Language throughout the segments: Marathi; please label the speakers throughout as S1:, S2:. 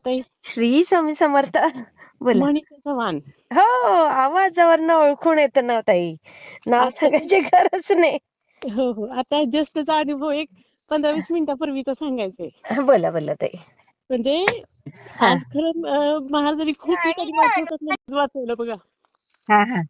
S1: ताई
S2: श्री स्वामी समर्थ. बोला.
S1: मनीषा चव्हाण
S2: हो आवाजावरनं ओळखून येतं ना ताई. नाव. सांगायची गरज नाही.
S1: हो हो. आता जस्टचा अनुभव एक पंधरा वीस मिनिटापूर्वीचा सांगायचंय
S2: बोला बोला ताई.
S1: म्हणजे
S2: हा.
S1: आज खरं महाराजांनी खूप ठिकाणी वाचवलं बघा.
S2: हा हा.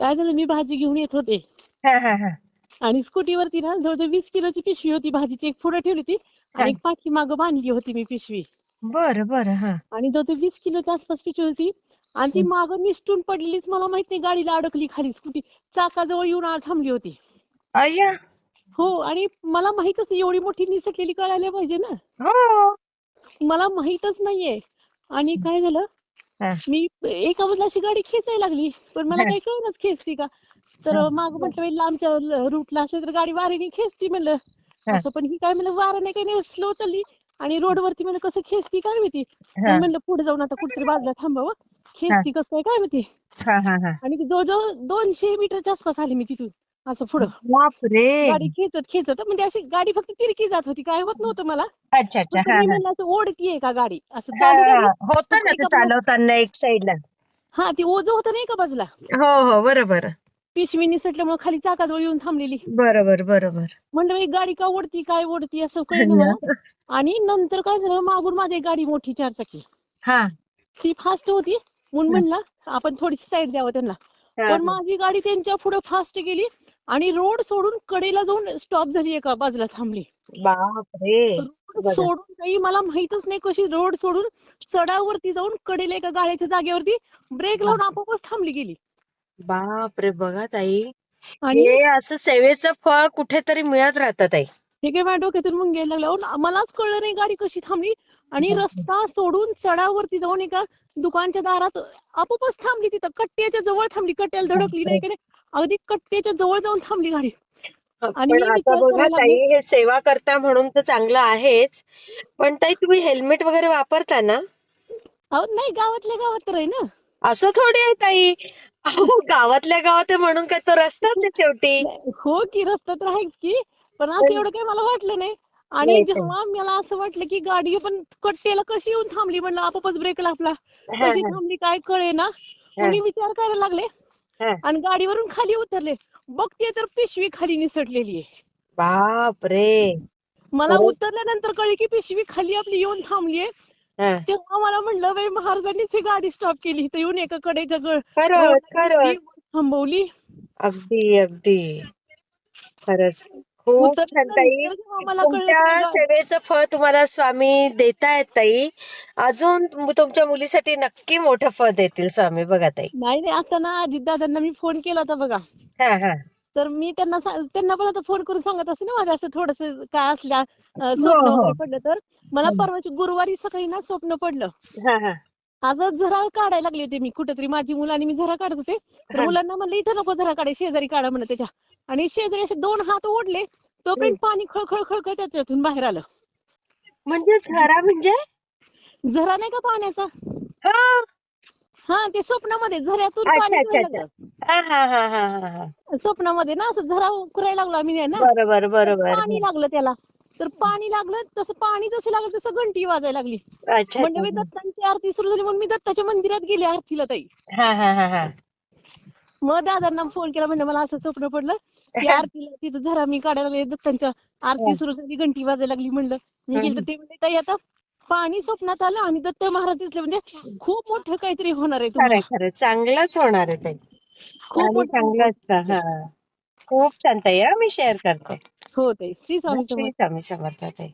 S1: काय झालं मी भाजी घेऊन येत होते.
S2: हा हा हा.
S1: आणि स्कूटीवरती ना जवळजवळ वीस किलोची पिशवी होती भाजीची. एक पुढे ठेवली होती. आणि एक पाठीमागं बांधली होती मी पिशवी.
S2: बर बर हा.
S1: आणि जवळजवळ वीस किलोच्या आसपास पिशवी होती आणि ती मागं निसटून पडलेलीच मला माहीत नाही गाडीला अडकली खाली स्कूटी चाकाजवळ येऊन आ- थांबली होती.
S2: अय्या!
S1: हो आणि मला माहितच नाही एवढी मोठी निसटलेली कळायला पाहिजे ना.
S2: हो.
S1: मला माहितच नाहीये. आणि काय झालं
S2: हा.
S1: मी एका बाजूला अशी गाडी खेचायला लागली पण मला
S2: हा.
S1: काही कळलंच खेचती का? तर
S2: हा.
S1: माग म्हटलं बाई लांबच्या रूटला असेल तर गाडी वाऱ्याने खेचती म्हणलं. असं पण ही काय म्हणलं वारा नाही काही नाही स्लो चालली. आणि रोडवरती म्हणलं कसं खेचती काय माहिती? म्हणलं पुढे जाऊन आता कुठेतरी बाजूला थांबावं. खेचती कसं काय काय माहिती?
S2: हा हा हा.
S1: आणि जवळजवळ दोनशे मीटरच्या आसपास आले मी तिथून असं पुढं. गाडी खेचत खेचत. म्हणजे अशी गाडी फक्त तिरकी जात होती काय होत नव्हतं मला.
S2: अच्छा
S1: असं ओढतीये का गाडी? असं
S2: होतं ना चालवताना एक साईडला.
S1: हा ती ओझं होतं नाही का बाजूला?
S2: हो हो. बरोबर.
S1: पिशवी निसटल्यामुळे खाली चाकाजवळ येऊन थांबलेली.
S2: बरोबर बरोबर.
S1: म्हणलं बाई गाडी का ओढती काय ओढती असं कळलं मला. आणि नंतर काय झालं मागून माझी गाडी मोठी चारचाकी
S2: हा.
S1: ती फास्ट होती. म्हणून म्हणलं आपण थोडीशी साईड द्यावं त्यांना.
S2: हा.
S1: पण माझी गाडी त्यांच्या पुढे फास्ट गेली आणि रोड सोडून कडेला जाऊन स्टॉप झाली एका बाजूला थांबली.
S2: बापरे.
S1: सोडून काही मला माहितच नाही कशी रोड सोडून चढावरती जाऊन कडेला एका गाड्याच्या जागेवरती ब्रेक लावून आपोआपच थांबली गेली.
S2: बापरे बघा ताई.
S1: आणि
S2: हे असं सेवेचं फळ कुठेतरी मिळत राहतं ताई.
S1: हे काय माझ्या डोक्यातून मग घ्यायला लागलं. मलाच कळलं नाही गाडी कशी थांबली. आणि रस्ता सोडून चढावरती जाऊन एका दुकानच्या दारात आपोआपच थांबली तिथं. कट्ट्याच्या जवळ थांबली. कट्ट्याला धडकली नाही का नाही अगदी कट्ट्याच्या जवळ जाऊन थांबली गाडी. आणि
S2: पण
S1: मी
S2: आता
S1: विचार
S2: बघा
S1: करायला
S2: ताई हे सेवा करता म्हणून तर चांगलं आहेच. पण ताई तुम्ही हेल्मेट वगैरे वापरता ना?
S1: अहो नाही गावातल्या गावात तर आहे ना.
S2: असं थोडी आहे ताई. अहो गावातल्या गावात आहे म्हणून काय तो रस्ताच आहे शेवटी
S1: हो की रस्ता तर आहेच की पण असं एवढं काही मला वाटलं नाही आणि
S2: नाही.
S1: जेव्हा मला असं वाटलं की गाडी पण कट्ट्याला कशी येऊन थांबली म्हणलं आपोआपच ब्रेक लागला
S2: हा,
S1: कशी
S2: हा.
S1: थांबली काय कळे ना मी विचार करायला लागले
S2: हा.
S1: आणि गाडीवरून खाली उतरले बघते तर पिशवी खाली निसटलेली आहे
S2: बापरे
S1: मला
S2: अरे.
S1: उतरल्यानंतर कळले की पिशवी खाली आपली येऊन थांबली आहे
S2: हा.
S1: तेव्हा मला म्हणलं बाई महाराजांनीच ही गाडी स्टॉप केली. इथं येऊन एका कडेच्या ग-
S2: खरंच
S1: रोडवरती
S2: खरंच.
S1: थांबवली.
S2: अगदी अगदी. खरंच. खूप छान ताई. तुमच्या सेवेचं फळ तुम्हाला स्वामी देतायत ताई. अजून तुम- तुमच्या मुलीसाठी नक्की मोठं फळ देतील स्वामी. बघा ताई.
S1: नाही नाही. आता ना अजितदादांना मी फोन केला होता बघा.
S2: हा हा.
S1: तर मी त्यांना त्यांना पण आता फोन करून सांगत असते ना माझं असं थोडस काय असल्या
S2: हो,
S1: स्वप्न
S2: हो.
S1: वगैरे पडलं तर. मला
S2: हं.
S1: परवाची गुरुवारी सकाळी ना स्वप्न पडलं.
S2: हा हा.
S1: आजच झरा काढायला लागले होते मी कुठेतरी. माझी मुलं आणि मी झरा काढत होते. तर
S2: हा.
S1: मुलांना म्हणलं इथं नको झरा काढाय शेजारी काढा म्हणलं त्याच्या. आणि शेजारी असे दोन हात ओढले तोपर्यंत पाणी खळखळ खळखळ त्याच्यातून बाहेर आलं.
S2: म्हणजे झरा म्हणजे?
S1: झरा नाही का पाण्याचा?
S2: हा
S1: ते स्वप्नामध्ये झऱ्यातून
S2: अच्छा
S1: पाणी
S2: अच्छा
S1: गळायला
S2: अच्छा. हा हा हा हा हा हा.
S1: लागलं. स्वप्नामध्ये ना असं झरा उकरायला लागला मी ना?
S2: बरोबर बरोबर.
S1: पाणी लागलं त्याला. तर पाणी लागलं तसं पाणी जसं लागलं तसं घंटी वाजायला लागली.
S2: अच्छा
S1: म्हणजे मी दत्तांची आरती सुरू झाली म्हणून मी दत्ताच्या मंदिरात गेले आरतीला ताई.
S2: हा हा हा हा.
S1: मग दादांना फोन केला म्हणजे मला असं स्वप्न पडलं की आरतीला तिथं झरा मी काढायला लागले दत्तांच्या आरती सुरू झाली घंटी वाजायला लागली म्हणलं. मी गेलं ते म्हणजे ताई आता पाणी स्वप्नात आलं आणि दत्त महाराज दिसले. म्हणजे खूप मोठं काहीतरी होणार आहे
S2: खरं
S1: तुम्हाला.
S2: खरं चांगलंच होणार आहे ताई
S1: खूप
S2: आणि
S1: मोठं
S2: चांगलं असतं हा. खूप छान ताई हा. मी शेअर करते.
S1: हो ताई. श्री स्वामी
S2: श्री
S1: समर्थ.
S2: स्वामी समर्थ ताई.